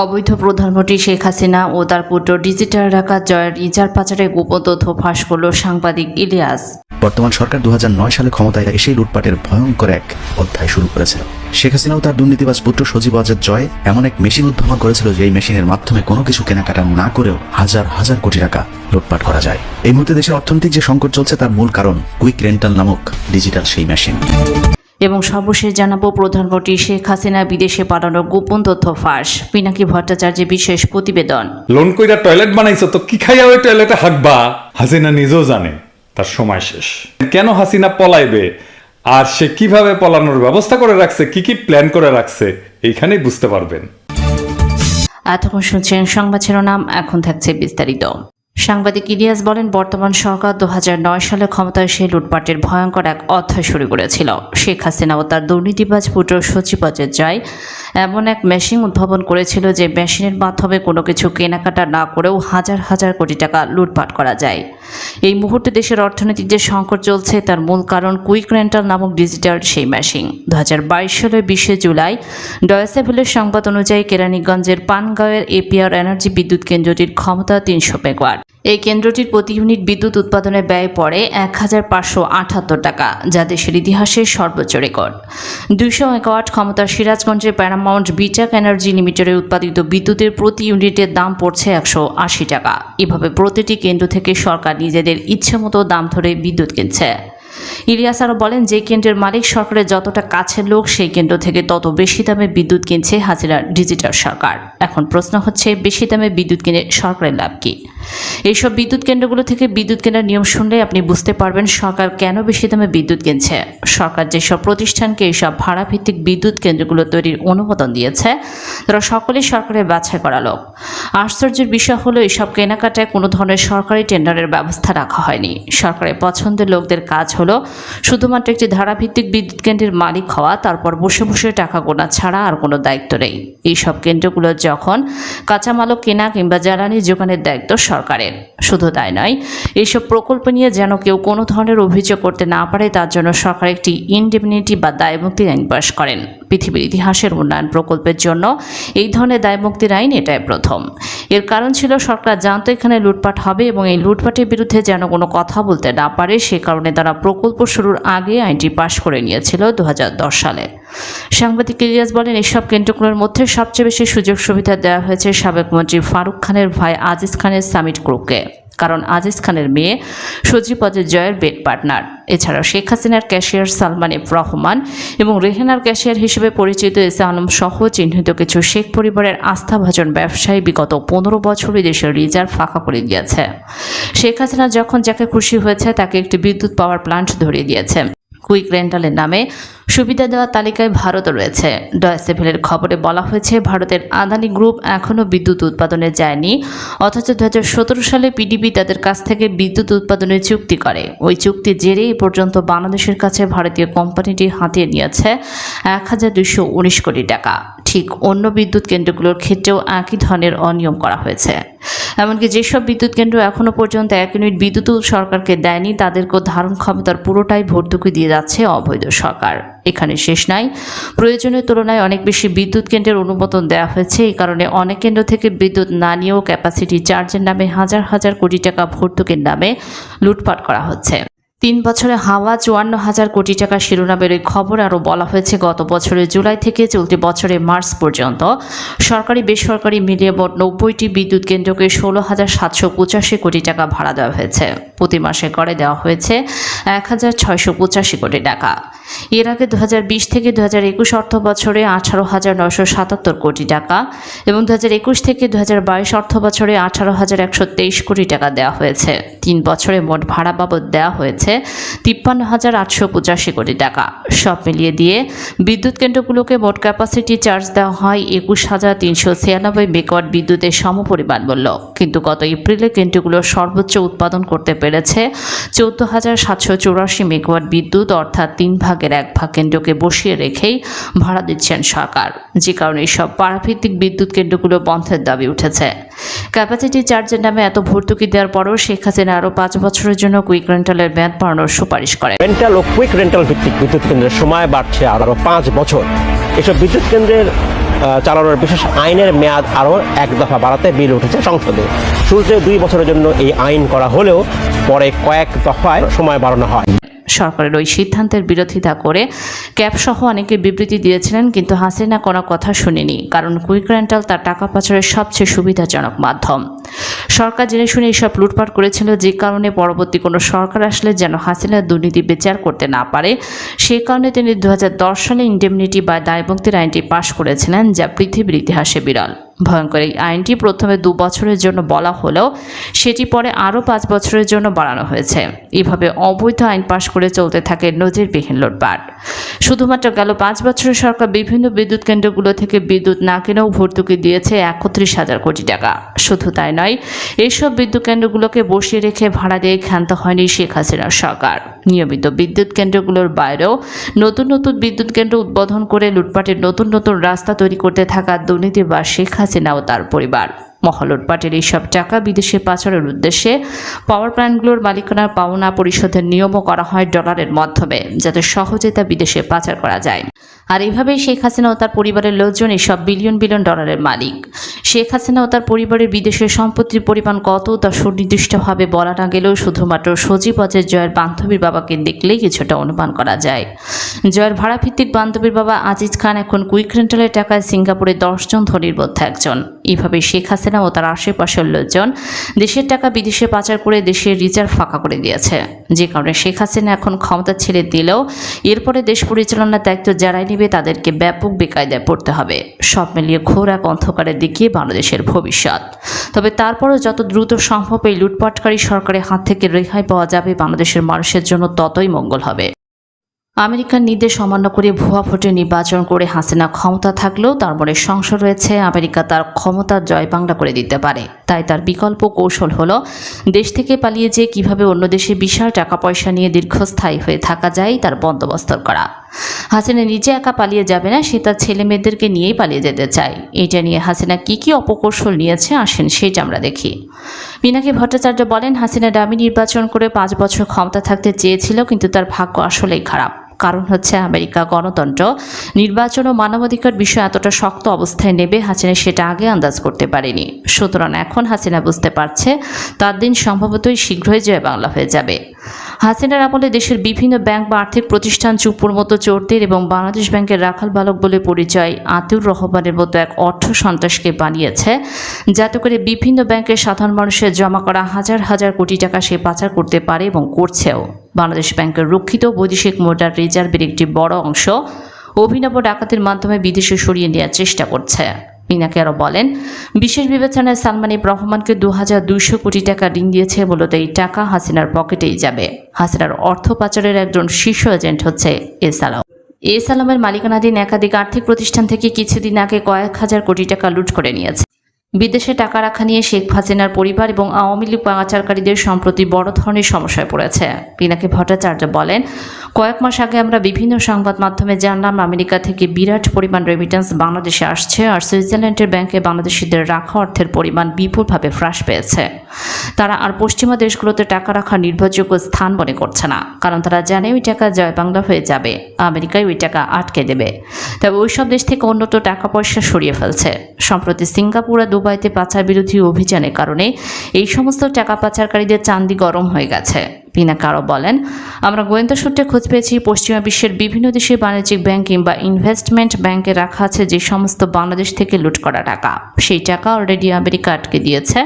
অবৈধ প্রধানমন্ত্রী শেখ হাসিনা ও তার পুত্র ডিজিটাল ডাকাত জয়ের ইজার পাচারে গোপন তথ্য ফাঁস করল সাংবাদিক ইলিয়াস। বর্তমান সরকার দুহাজার নয় সালে ক্ষমতায় এসেই লুটপাটের ভয়ঙ্কর এক অধ্যায় শুরু করেছিল শেখ হাসিনাও তার দুর্নীতিবাজ পুত্র সজীব আজাদ জয় এমন এক মেশিন উদ্ভাবন করেছিল যে এই মেশিনের মাধ্যমে কোনো কিছু কেনাকাটা না করেও হাজার হাজার কোটি টাকা লুটপাট করা যায়। এই মুহূর্তে দেশের অর্থনৈতিক যে সংকট চলছে তার মূল কারণ কুইক রেন্টাল নামক ডিজিটাল সেই মেশিন। এবং সর্বশেষ জানাব প্রধানমন্ত্রী শেখ হাসিনা বিদেশে পাঠানোর গোপন তথ্য ফাঁস। পিনাকি ভট্টাচার্যের বিশেষ প্রতিবেদন। লোন কইরা টয়লেট বানাইছো তো কি খাইয়া ওই টয়লেটে হাঁকবা হাসিনা নিজেও জানে তার সময় শেষ। কেন হাসিনা পলাইবে? আর সে কীভাবে পলানোর ব্যবস্থা করে রাখছে কি কি প্ল্যান করে রাখছে এইখানেই বুঝতে পারবেন। এতক্ষণ শুনছেন সংবাদ শিরোনাম এখন থাকছে বিস্তারিত। সাংবাদিক ইলিয়াস বলেন, বর্তমান সরকার দু হাজার নয় সালে ক্ষমতায় এসে লুটপাটের ভয়ঙ্কর এক অধ্যায় শুরু করেছিল। শেখ হাসিনা ও তার দুর্নীতিবাজ পুত্র সচিবাজের যায়। এমন এক মেশিন উদ্ভাবন করেছিল যে মেশিনের মাধ্যমে কোনো কিছু কেনাকাটা না করেও হাজার হাজার কোটি টাকা লুটপাট করা যায়। এই মুহূর্তে দেশের অর্থনৈতিক যে সংকট চলছে, তার মূল কারণ কুইক রেন্টাল নামক ডিজিটাল সেই মেশিন। দু হাজার বাইশ সালের বিশে জুলাই, ডয়েসেভেলের সংবাদ অনুযায়ী কেরানীগঞ্জের পানগাঁওয়ের এপিআর এনার্জি বিদ্যুৎ কেন্দ্রটির ক্ষমতা তিনশো মেগাওয়াট। এই কেন্দ্রটির প্রতি ইউনিট বিদ্যুৎ উৎপাদনে ব্যয় পড়ে এক হাজার পাঁচশো আটাত্তর টাকা, যা দেশের ইতিহাসের সর্বোচ্চ রেকর্ড। দুইশো মেগাওয়াট ক্ষমতার সিরাজগঞ্জের প্যারামাউন্ট বিটাক এনার্জি লিমিটেডের উৎপাদিত বিদ্যুতের প্রতি ইউনিটের দাম পড়ছে একশো আশি টাকা। এভাবে প্রতিটি কেন্দ্র থেকে সরকার নিজেদের ইচ্ছে মতো দাম ধরে বিদ্যুৎ কিনছে। ইলিয়াস আরও বলেন, যে কেন্দ্রের মালিক সরকারের যতটা কাছের লোক, সেই কেন্দ্র থেকে তত বেশি দামে বিদ্যুৎ কিনছে হাজিরা ডিজিটাল সরকার। এখন প্রশ্ন হচ্ছে, বেশি দামে বিদ্যুৎ কিনে সরকারের লাভ কী? এইসব বিদ্যুৎ কেন্দ্রগুলো থেকে বিদ্যুৎ কেনার নিয়ম শুনলে আপনি বুঝতে পারবেন সরকার কেন বেশি দামে বিদ্যুৎ কিনছে। সরকার যেসব প্রতিষ্ঠানকে এইসব ভাড়া ভিত্তিক বিদ্যুৎ কেন্দ্রগুলো তৈরির অনুমোদন দিয়েছে, তারা সকলেই সরকারের বাছাই করা লোক। আশ্চর্যের বিষয় হলো এইসব কেনাকাটায় কোনো ধরনের সরকারি টেন্ডারের ব্যবস্থা রাখা হয়নি। সরকারের পছন্দের লোকদের কাজ হলো, শুধুমাত্র একটি ধারাভিত্তিক বিদ্যুৎ কেন্দ্রের মালিক হওয়া, তারপর বসে বসে টাকা গোনা ছাড়া আর কোনো দায়িত্ব নেই। এইসব কেন্দ্রগুলো যখন কাঁচামালও কেনা কিংবা জ্বালানি যোগানের দায়িত্ব সরকারের। শুধু তাই নয় এইসব প্রকল্প নিয়ে যেন কেউ কোনো ধরনের অভিযোগ করতে না পারে, তার জন্য সরকার একটি ইনডেমিনিটি বা দায়মুক্তির আইন পাশ করেন। পৃথিবীর ইতিহাসের উন্নয়ন প্রকল্পের জন্য এই ধরনের দায়মুক্তির আইন এটাই প্রথম। এর কারণ ছিল, সরকার জানতো এখানে লুটপাট হবে এবং এই লুটপাটের বিরুদ্ধে যেন কোনো কথা বলতে না পারে, সে কারণে তারা প্রকল্প শুরুর আগে আইনটি পাশ করে নিয়েছিল দু হাজার দশ সালে। সাংবাদিক ইলিয়াস বলেন, এসব কেন্দ্রগুলোর মধ্যে সবচেয়ে বেশি সুযোগ সুবিধা দেওয়া হয়েছে সাবেক মন্ত্রী ফারুক খানের ভাই আজিজ খানের সামিট গ্রুপকে। কারণ আজিজ খানের মেয়ে অজয় জয়ের বেড পার্টনার। এছাড়াও শেখ হাসিনার ক্যাশিয়ার সালমান এফ রহমান এবং রেহেনার ক্যাশিয়ার হিসেবে পরিচিত এসে আলম সহ চিহ্নিত কিছু শেখ পরিবারের আস্থাভাজন ব্যবসায়ী বিগত পনেরো বছরে দেশের রিজার্ভ ফাঁকা করে দিয়েছে। শেখ হাসিনা যখন যাকে খুশি হয়েছে, তাকে একটি বিদ্যুৎ পাওয়ার প্লান্ট ধরিয়ে দিয়েছে। কুইক রেন্টালের নামে সুবিধা দেওয়ার তালিকায় ভারত রয়েছে। ডয়েসেভেলের খবরে বলা হয়েছে, ভারতের আদানি গ্রুপ এখনও বিদ্যুৎ উৎপাদনে যায়নি, অথচ দু হাজার সতেরো সালে পিডিবি তাদের কাছ থেকে বিদ্যুৎ উৎপাদনের চুক্তি করে। ওই চুক্তির জেরে পর্যন্ত বাংলাদেশের কাছে ভারতীয় কোম্পানিটি হাতিয়ে নিয়েছে এক হাজার দুশো উনিশ কোটি টাকা। ঠিক অন্য বিদ্যুৎ কেন্দ্রগুলোর ক্ষেত্রেও একই ধরনের অনিয়ম করা হয়েছে। এমনকি যেসব বিদ্যুৎ কেন্দ্র এখনও পর্যন্ত এক ইউনিট বিদ্যুৎ সরকারকে দেয়নি, তাদেরকেও ধারণ ক্ষমতার পুরোটাই ভর্তুকি দিয়ে যাচ্ছে অবৈধ সরকার। এখানে শেষ নাই। প্রয়োজনের তুলনায় অনেক বেশি বিদ্যুৎ কেন্দ্রের অনুমোদন দেওয়া হয়েছে। এই কারণে অনেক কেন্দ্র থেকে বিদ্যুৎ না নিয়েও ক্যাপাসিটি চার্জের নামে হাজার হাজার কোটি টাকা ভর্তুকির নামে লুটপাট করা হচ্ছে। তিন বছরে হাওয়া চুয়ান্ন হাজার কোটি টাকা শিরোনামের এই খবর আরও বলা হয়েছে, গত বছরের জুলাই থেকে চলতি বছরের মার্চ পর্যন্ত। সরকারি, বেসরকারি মিলিয়ে মোট নব্বইটি বিদ্যুৎ কেন্দ্রকে ষোলো হাজার সাতশো পঁচাশি কোটি টাকা ভাড়া দেওয়া হয়েছে। প্রতি মাসে করে দেওয়া হয়েছে এক হাজার ছয়শো পঁচাশি কোটি টাকা। এর আগে দু হাজার বিশ থেকে দু হাজার একুশ অর্থ বছরে আঠারো হাজার নশো সাতাত্তর কোটি টাকা এবং দু হাজার একুশ থেকে দু হাজার বাইশ অর্থ বছরে আঠারো হাজার একশো তেইশ কোটি টাকা দেওয়া হয়েছে। তিন বছরে মোট ভাড়া বাবদ দেওয়া হয়েছে তিপ্পান্ন হাজার আটশো পঁচাশি কোটি টাকা। সব মিলিয়ে দিয়ে বিদ্যুৎ কেন্দ্রগুলোকে মোট ক্যাপাসিটি চার্জ দেওয়া হয় একুশ হাজার তিনশো ছিয়ানব্বই মেগাওয়াট বিদ্যুতের সমপরিমাণ মূল্য। কিন্তু গত এপ্রিলে কেন্দ্রগুলো সর্বোচ্চ উৎপাদন করতে পেরেছে চৌদ্দ হাজার সাতশো চৌরাশি মেগাওয়াট বিদ্যুৎ অর্থাৎ তিন ভাগের এক ভাগ কেন্দ্রকে বসিয়ে রেখেই ভাড়া দিচ্ছেন সরকার। যে কারণে সব পাড়াভিত্তিক বিদ্যুৎ কেন্দ্রগুলো বন্ধের দাবি উঠেছে। ক্যাপাসিটি চার্জের নামে এত ভর্তুকি দেওয়ার পরও শেখ হাসিনা আরও পাঁচ বছরের জন্য কুইক রেন্টালের মেয়াদ বাড়ানোর সুপারিশ করে রেন্টাল ও কুইক রেন্টাল ভিত্তিক বিদ্যুৎ কেন্দ্রের সময় বাড়ছে আরও পাঁচ বছর। এসব বিদ্যুৎ কেন্দ্রের চালানোর বিশেষ আইনের মেয়াদ আরও এক দফা বাড়াতে বিল উঠেছে সংসদে। শুরুতে দুই বছরের জন্য এই আইন করা হলেও পরে কয়েক দফায় সময় বাড়ানো হয়। সরকারের ওই সিদ্ধান্তের বিরোধিতা করে ক্যাবসহ অনেকে বিবৃতি দিয়েছিলেন, কিন্তু হাসিনা কোনো কথা শুনেনি, কারণ কুইক রেন্টাল তার টাকা পাচারের সবচেয়ে সুবিধাজনক মাধ্যম। সরকার জেনে শুনে এসব লুটপাট করেছিল, যে কারণে পরবর্তী কোনো সরকার আসলে যেন হাসিনার দুর্নীতি বিচার করতে না পারে। সেই কারণে তিনি দু হাজার দশ সালে ইন্ডেমনিটি বা দায়মুক্তির আইনটি পাশ করেছিলেন, যা পৃথিবীর ইতিহাসে বিরল। ভয়ঙ্কর এই আইনটি প্রথমে দু বছরের জন্য বলা হলেও সেটি পরে আরও পাঁচ বছরের জন্য বাড়ানো হয়েছে। এভাবে অবৈধ আইন পাশ করে চলতে থাকে নজিরবিহীন লুটপাট। শুধুমাত্র গেল পাঁচ বছরের সরকার বিভিন্ন বিদ্যুৎ কেন্দ্রগুলো থেকে বিদ্যুৎ না কেনেও ভর্তুকি দিয়েছে একত্রিশ হাজার কোটি টাকা। শুধু তাই নয় এইসব বিদ্যুৎ কেন্দ্রগুলোকে বসিয়ে রেখে ভাড়া দিয়ে ক্ষান্ত হয়নি শেখ হাসিনার সরকার। নিয়মিত বিদ্যুৎ কেন্দ্রগুলোর বাইরেও নতুন নতুন বিদ্যুৎ কেন্দ্র উদ্বোধন করে লুটপাটের নতুন নতুন রাস্তা তৈরি করতে থাকা দুর্নীতিবাজ শেখ হাসিনা ও তার পরিবার। মহল লুটপাটের এইসব টাকা বিদেশে পাচারের উদ্দেশ্যে পাওয়ার প্ল্যান্টগুলোর মালিকানার পাওনা পরিশোধের নিয়মও করা হয় ডলারের মাধ্যমে, যাতে সহজে তা বিদেশে পাচার করা যায়। আর এইভাবেই শেখ হাসিনা ও তার পরিবারের লোকজন এসব বিলিয়ন বিলিয়ন ডলারের মালিক। শেখ হাসিনা ও তার পরিবারের বিদেশের সম্পত্তির পরিমাণ কত তা সুনির্দিষ্টভাবে বলা না গেলেও শুধুমাত্র সজীব অজয় জয়ের বান্ধবীর বাবাকে দেখলেই কিছুটা অনুমান করা যায়। জয়ের ভাড়াভিত্তিক বান্ধবীর বাবা আজিজ খান এখন কুইক রেন্টালের টাকায় সিঙ্গাপুরে দশজন ধনির মধ্যে একজন। এইভাবে শেখ হাসিনা ও তার আশেপাশের লোকজন দেশের টাকা বিদেশে পাচার করে দেশের রিজার্ভ ফাঁকা করে দিয়েছে। যে কারণে শেখ হাসিনা এখন ক্ষমতা ছেড়ে দিলেও এরপরে দেশ পরিচালনার দায়িত্ব যারাই নেবে তাদেরকে ব্যাপক বেকায়দায় পড়তে হবে। সব মিলিয়ে ঘোর এক অন্ধকারের দিকে বাংলাদেশের ভবিষ্যৎ। তবে তারপরও যত দ্রুত সম্ভব এই লুটপাটকারী সরকারের হাত থেকে রেহাই পাওয়া যাবে বাংলাদেশের মানুষের জন্য ততই মঙ্গল হবে। আমেরিকার নির্দেশ অমান্য করে ভুয়া ভোটে নির্বাচন করে হাসিনা ক্ষমতা থাকলেও তার মনে সংশয় রয়েছে, আমেরিকা তার ক্ষমতা জয় বাংলা করে দিতে পারে। তাই তার বিকল্প কৌশল হল, দেশ থেকে পালিয়ে যেয়ে কীভাবে অন্য দেশে বিশাল টাকা পয়সা নিয়ে দীর্ঘস্থায়ী হয়ে থাকা যায় তার বন্দোবস্ত করা। হাসিনা নিজে একা পালিয়ে যাবে না, সে তার ছেলে মেয়েদেরকে নিয়েই পালিয়ে যেতে চায়। এটা নিয়ে হাসিনা কি কি অপকৌশল নিয়েছে আসেন সেটা আমরা দেখি। পিনাকি ভট্টাচার্য বলেন, হাসিনা ডামি নির্বাচন করে পাঁচ বছর ক্ষমতা থাকতে চেয়েছিল, কিন্তু তার ভাগ্য আসলেই খারাপ। কারণ হচ্ছে আমেরিকা গণতন্ত্র, নির্বাচন ও মানবাধিকার বিষয় এতটা শক্ত অবস্থায় নেবে হাসিনা সেটা আগে আন্দাজ করতে পারেনি। সুতরাং এখন হাসিনা বুঝতে পারছে, তার দিন সম্ভবতই শীঘ্রই জয় বাংলা হয়ে যাবে। হাসিনার আমলে দেশের বিভিন্ন ব্যাংক বা আর্থিক প্রতিষ্ঠান চুপুর মতো চোরদের এবং বাংলাদেশ ব্যাংকের রাখাল বালক বলে পরিচয় আতিউর রহমানের মতো এক অর্থ সন্ত্রাসকে বানিয়েছে। যাতে করে বিভিন্ন ব্যাংকের সাধারণ মানুষের জমা করা হাজার হাজার কোটি টাকা সে পাচার করতে পারে এবং করছেও। বাংলাদেশ ব্যাংকের রক্ষিত বৈদেশিক মুদ্রার রিজার্ভের একটি বড় অংশ অভিনব ডাকাতের মাধ্যমে বিদেশে সরিয়ে নেওয়ার চেষ্টা করছে। মিনাকে আরও বলেন, বিশেষ বিবেচনায় সালমান ইব রহমানকে দু হাজার দুইশো কোটি টাকা ঋণ দিয়েছে মূলত এই টাকা হাসিনার পকেটেই যাবে। হাসিনার অর্থ পাচারের একজন শীর্ষ এজেন্ট হচ্ছে এস আলাও এস মালিকানাধীন একাধিক আর্থিক প্রতিষ্ঠান থেকে কিছুদিন আগে কয়েক হাজার কোটি টাকা লুট করে নিয়েছে। বিদেশে টাকা রাখা নিয়ে শেখ হাসিনার পরিবার এবং আওয়ামী লীগ পাচারকারীদের সম্প্রতি বড় ধরনের সমস্যায় পড়েছে। পিনাকি ভট্টাচার্য বলেন কয়েক মাস আগে আমরা বিভিন্ন সংবাদ মাধ্যমে জানলাম, আমেরিকা থেকে বিরাট পরিমাণ রেমিটেন্স বাংলাদেশে আসছে আর সুইজারল্যান্ডের ব্যাংকে বাংলাদেশিদের রাখা অর্থের পরিমাণ বিপুলভাবে হ্রাস পেয়েছে। তারা আর পশ্চিমা দেশগুলোতে টাকা রাখার নির্ভরযোগ্য স্থান মনে করছে না, কারণ তারা জানে ওই টাকা জয় বাংলা হয়ে যাবে, আমেরিকায় ওই টাকা আটকে দেবে। তবে ওই সব দেশ থেকে উন্নত টাকা পয়সা সরিয়ে ফেলছে। সম্প্রতি সিঙ্গাপুর আর দুবাইতে পাচার বিরোধী অভিযানের কারণে এই সমস্ত টাকা পাচারকারীদের চান্দি গরম হয়ে গেছে। পিনাক কারও বলেন। আমরা গোয়েন্দা সূত্রে খোঁজ পেয়েছি, পশ্চিমা বিশ্বের বিভিন্ন দেশে বাণিজ্যিক ব্যাংক কিংবা ইনভেস্টমেন্ট ব্যাংকে রাখা আছে যে সমস্ত বাংলাদেশ থেকে লুট করা টাকা। সেই টাকা অলরেডি আমেরিকা আটকে দিয়েছে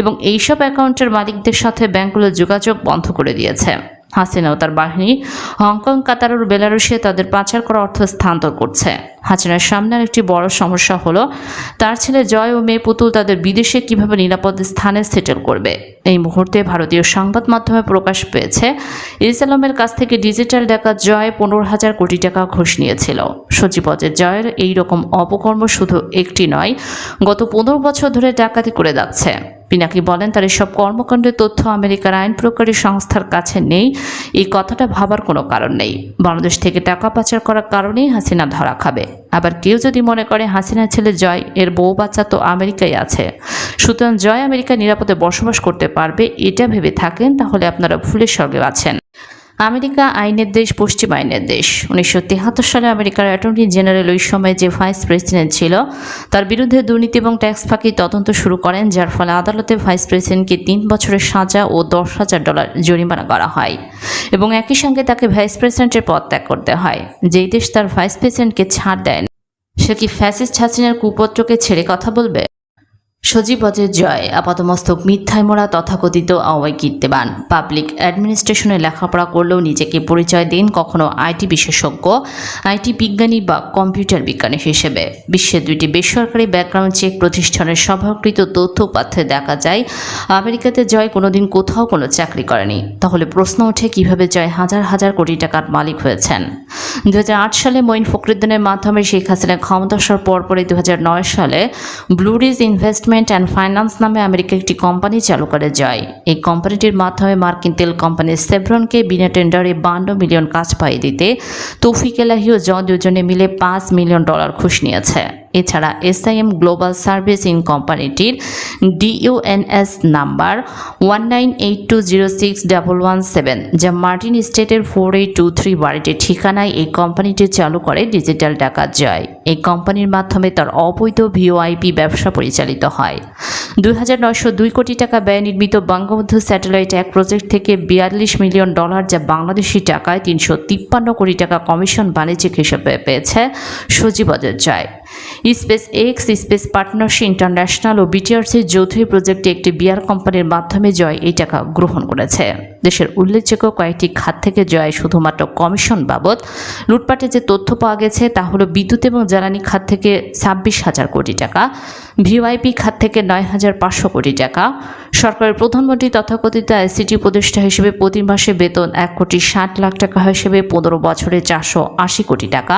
এবং এইসব অ্যাকাউন্টের মালিকদের সাথে ব্যাংকগুলো যোগাযোগ বন্ধ করে দিয়েছে। হাসিনা ও তার বাহিনী হংকং, কাতার ও বেলারুশে তাদের পাচার করা অর্থ স্থানান্তর করছে। হাসিনার সামনে একটি বড় সমস্যা হলো, তার ছেলে জয় ও মেয়ে পুতুল তাদের বিদেশে কীভাবে নিরাপদ স্থানে সেটেল করবে? এই মুহূর্তে ভারতীয় সংবাদ মাধ্যমে প্রকাশ পেয়েছে ইসলামের কাছ থেকে ডিজিটাল ডাকাত জয় পনেরো হাজার কোটি টাকা ঘুষ নিয়েছিল। সচিবজের জয়ের এই রকম অপকর্ম শুধু একটি নয়, গত পনেরো বছর ধরে ডাকাতি করে যাচ্ছে। পিনাকি বলেন তার এসব কর্মকাণ্ডের তথ্য আমেরিকার আইন প্রকারী সংস্থার কাছে নেই। এই কথাটা ভাবার কোনো কারণ নেই। বাংলাদেশ থেকে টাকা পাচার করার কারণেই হাসিনা ধরা খাবে। আবার কেউ যদি মনে করে হাসিনা ছেলে জয়, এর বউ বাচ্চা তো আমেরিকায় আছে। সুতরাং জয় আমেরিকা নিরাপদে বসবাস করতে পারবে, এটা ভেবে থাকেন, তাহলে আপনারা ভুলের স্বর্গে আছেন। আমেরিকা আইনের দেশ, পশ্চিম আইনের দেশ। উনিশশো সালে আমেরিকার অ্যাটর্নি জেনারেল ওই সময় যে ভাইস প্রেসিডেন্ট ছিল, তার বিরুদ্ধে দুর্নীতি এবং ট্যাক্স ফাঁকি তদন্ত শুরু করেন, যার ফলে আদালতে ভাইস প্রেসিডেন্টকে তিন বছরের সাজা ও দশ হাজার ডলার জরিমানা করা হয় এবং একই সঙ্গে তাকে ভাইস প্রেসিডেন্টের পদ ত্যাগ করতে হয়। যেই দেশ তার ভাইস প্রেসিডেন্টকে ছাড় দেয় সে কি ফ্যাসিস্ট হাসিনার কুপত্রকে ছেড়ে কথা বলবে? সজীব অজের জয় আপাতমস্তক মিথ্যায় মোড়া তথাকথিত আওয়াই কীর্তিবান। পাবলিক অ্যাডমিনিস্ট্রেশনে লেখাপড়া করলেও নিজেকে পরিচয় দিন কখনো আইটি বিশেষজ্ঞ, আইটি বিজ্ঞানী বা কম্পিউটার বিজ্ঞানী হিসেবে। বিশ্বের দুইটি বেসরকারি ব্যাকগ্রাউন্ড চেক প্রতিষ্ঠানের সভাকৃত তথ্য উপাত্তে দেখা যায়, আমেরিকাতে জয় কোনোদিন কোথাও কোনো চাকরি করেনি। তাহলে প্রশ্ন ওঠে, কীভাবে জয় হাজার হাজার কোটি টাকার মালিক হয়েছেন? দু হাজার আট সালে মঈন ফখরুদ্দিনের মাধ্যমে শেখ হাসিনা ক্ষমতা আসার পরপরই দু হাজার নয় সালে Blue Ridge investment and finance নামে আমেরিকা একটি কোম্পানি চালু করে যায় এই কোম্পানিটির মাধ্যমে মার্কিন তেল কোম্পানি সেভ্রনকে বিনা টেন্ডারে বান্ন মিলিয়ন কাজ পাইয়ে দিতে তৌফিক এলাহি ও জ দুজনে মিলে পাঁচ মিলিয়ন ডলার ঘুষ নিয়েছে। এছাড়া এসআইএম গ্লোবাল সার্ভিসিং কোম্পানিটির DUNS number one nine eight two zero six double one seven, যা মার্টিন স্টেটের ফোর এইট টু থ্রি বাড়িটির ঠিকানায় এই কোম্পানিটি চালু করে ডিজিটাল টাকা জয়। এই কোম্পানির মাধ্যমে তার অবৈধ ভিওআইপি ব্যবসা পরিচালিত হয়। দুই হাজার নয়শো দুই কোটি টাকা ব্যয় নির্মিত বঙ্গবন্ধু স্যাটেলাইট এক প্রজেক্ট থেকে বিয়াল্লিশ মিলিয়ন ডলার, যা বাংলাদেশি টাকায় তিনশো তিপ্পান্ন কোটি টাকা কমিশন বাণিজ্যিক হিসেবে পেয়েছে Sajeeb Joy. SpaceX, space partnership, international ও বিটিআরসির যৌথ প্রজেক্টে একটি বিয়ার কোম্পানির মাধ্যমে জয় এই টাকা গ্রহণ করেছে। দেশের উল্লেখযোগ্য কয়েকটি খাত থেকে জয় শুধুমাত্র কমিশন বাবদ। লুটপাটে যে তথ্য পাওয়া গেছে তা হলো বিদ্যুৎ এবং জ্বালানি খাত থেকে ছাব্বিশ হাজার কোটি টাকা, ভিওআইপি খাত থেকে নয় হাজার পাঁচশো কোটি টাকা। সরকারের প্রধানমন্ত্রী তথাকথিত আইসিটি উপদেষ্টা হিসেবে প্রতি মাসে বেতন এক কোটি ষাট লাখ টাকা হিসেবে পনেরো বছরে চারশো আশি কোটি টাকা।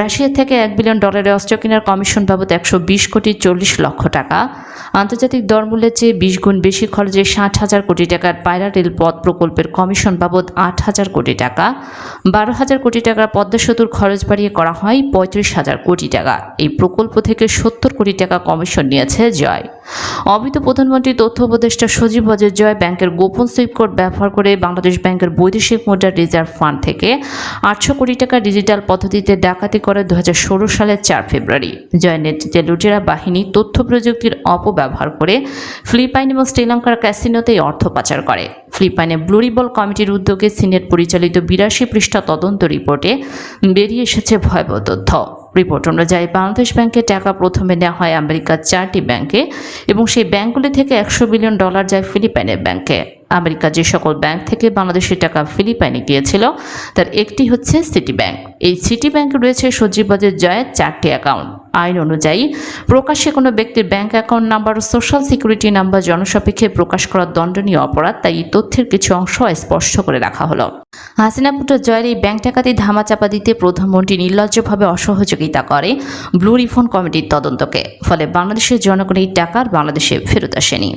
রাশিয়া থেকে এক বিলিয়ন ডলারের অস্ত্র কেনার কমিশন বাবদ একশো বিশ কোটি চল্লিশ লক্ষ টাকা। আন্তর্জাতিক দরমূল্যের চেয়ে বিশ গুণ বেশি খরচে ষাট হাজার কোটি টাকার পায়রা রেল পথ প্রকল্পের কমিশন বাবদ আট হাজার কোটি টাকা। বারো হাজার কোটি টাকার পদ্মা সেতুর খরচ বাড়িয়ে করা হয় পঁয়ত্রিশ হাজার কোটি টাকা। এই প্রকল্প থেকে সত্তর কোটি টাকা কমিশন নিয়েছে জয়। অবিত প্রধানমন্ত্রী তথ্য উপদেষ্টা সজীব জয় ব্যাংকের গোপন সুইপ কোড ব্যবহার করে বাংলাদেশ ব্যাংকের বৈদেশিক মুদ্রা রিজার্ভ ফান্ড থেকে আটশো কোটি টাকা ডিজিটাল পদ্ধতিতে ডাকাতি করে দু হাজার ষোলো সালের চার ফেব্রুয়ারি। জয়ের নেতৃত্বে লুটেরা বাহিনী তথ্য প্রযুক্তির অপব্যবহার করে ফিলিপাইন এবং শ্রীলঙ্কার ক্যাসিনোতে অর্থ পাচার করে। ফিলিপাইনে ব্লুরিবল কমিটির উদ্যোগে সিনেট পরিচালিত বিরাশি পৃষ্ঠা তদন্ত রিপোর্টে বেরিয়ে এসেছে ভয়াবহ তথ্য। রিপোর্ট আমরা যাই বাংলাদেশ ব্যাংকে টাকা প্রথমে নেওয়া হয় আমেরিকার চারটি ব্যাংকে এবং সেই ব্যাংকগুলি থেকে একশো বিলিয়ন ডলার যায় ফিলিপাইনের ব্যাংকে। আমেরিকার যে সকল ব্যাংক থেকে বাংলাদেশের টাকা ফিলিপাইনে গিয়েছিল, তার একটি হচ্ছে সিটি ব্যাংক এই সিটি ব্যাংকে রয়েছে সজীববাজের জয়ের চারটি অ্যাকাউন্ট আইন অনুযায়ী, প্রকাশ্যে কোনো ব্যক্তির ব্যাংক অ্যাকাউন্ট নাম্বার ও সোশ্যাল সিকিউরিটি নাম্বার জনসাপেক্ষে প্রকাশ করা দণ্ডনীয় অপরাধ, তাই এই তথ্যের কিছু অংশ স্পষ্ট করে রাখা হলো। হাসিনা পুত্র জয়ের এই ব্যাংক টাকাতে ধামাচাপা দিতে প্রধানমন্ত্রী নির্লজ্জভাবে অসহযোগিতা করে ব্লু রিফন্ড কমিটির তদন্তকে। ফলে বাংলাদেশের জনগণ এই টাকার বাংলাদেশে ফেরত আসেনি।